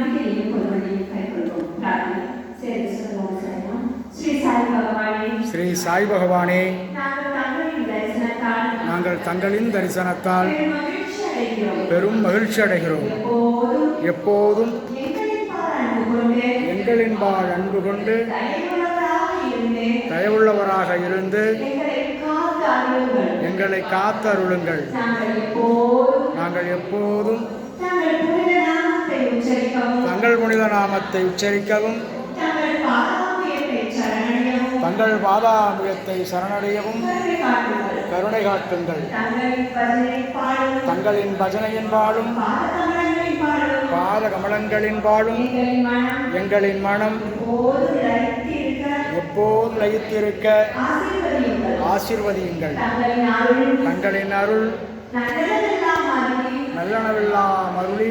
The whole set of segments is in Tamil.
நம்பிக்கையையும் பொறுமையையும் கைக்கொள்வோம் சரி சொல்லுவோம் ஸ்ரீ சாய் பகவானே ஸ்ரீ சாய் பகவானே நாங்கள் தங்களின் தரிசனத்தால் பெரும் மகிழ்ச்சி அடைகிறோம். எப்போதும் எங்களின்பால் அன்பு கொண்டு தயவுள்ளவராக இருந்து எங்களை காத்தருளுங்கள். நாமத்தை உச்சரிக்கவும். தங்கள் பாதாமுகத்தை சரணடையவும். கருணை காட்டுங்கள். தங்களின் பஜனையின் பாடும் பாத கமலங்களின் பாடும் எங்களின் மனம் எப்போது லயித்திருக்க ஆசிர்வதியுங்கள். தங்களின் அருள் நல்லனவில்லா மருளி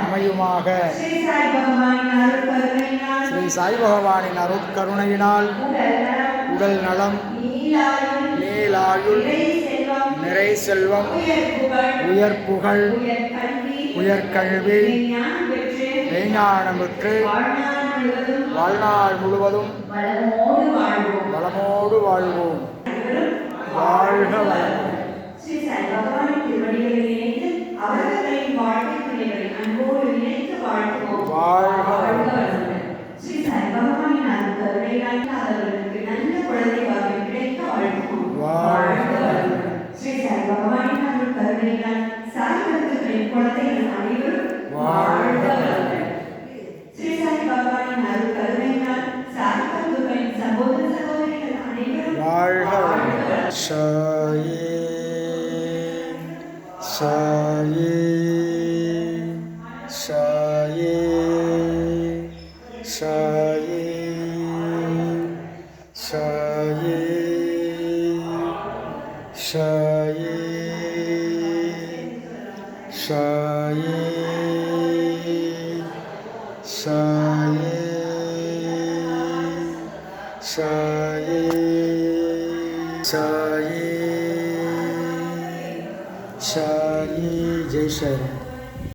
செய்வோமாக ஸ்ரீ சாய் பகவானின் அருட்கருணையினால் உடல் நலம் நீலாயுள் நிறை செல்வம் உயர் புகழ் உயர்கல்வி மெய்ஞானமுற்று வாழ்நாள் முழுவதும் வளமோடு வாழ்வோம். வாழ்க வளம் ஸ்ரீ சாய் பகவானின் அருள் கருணையால் சாய் பக்தர்களின் குழந்தைகள் அனைவரும் வாழ்க வளமுடன். ஸ்ரீ சாய் பகவானின் அருள் கருணையால் சாய் பக்தர்களின் சகோதர சகோதரிகள் அனைவரும் வாழ்க வளமுடன். சாயே சாயே சாயே சாயே சாயே 沙依，沙依，沙依，沙依，沙依，沙依，人生，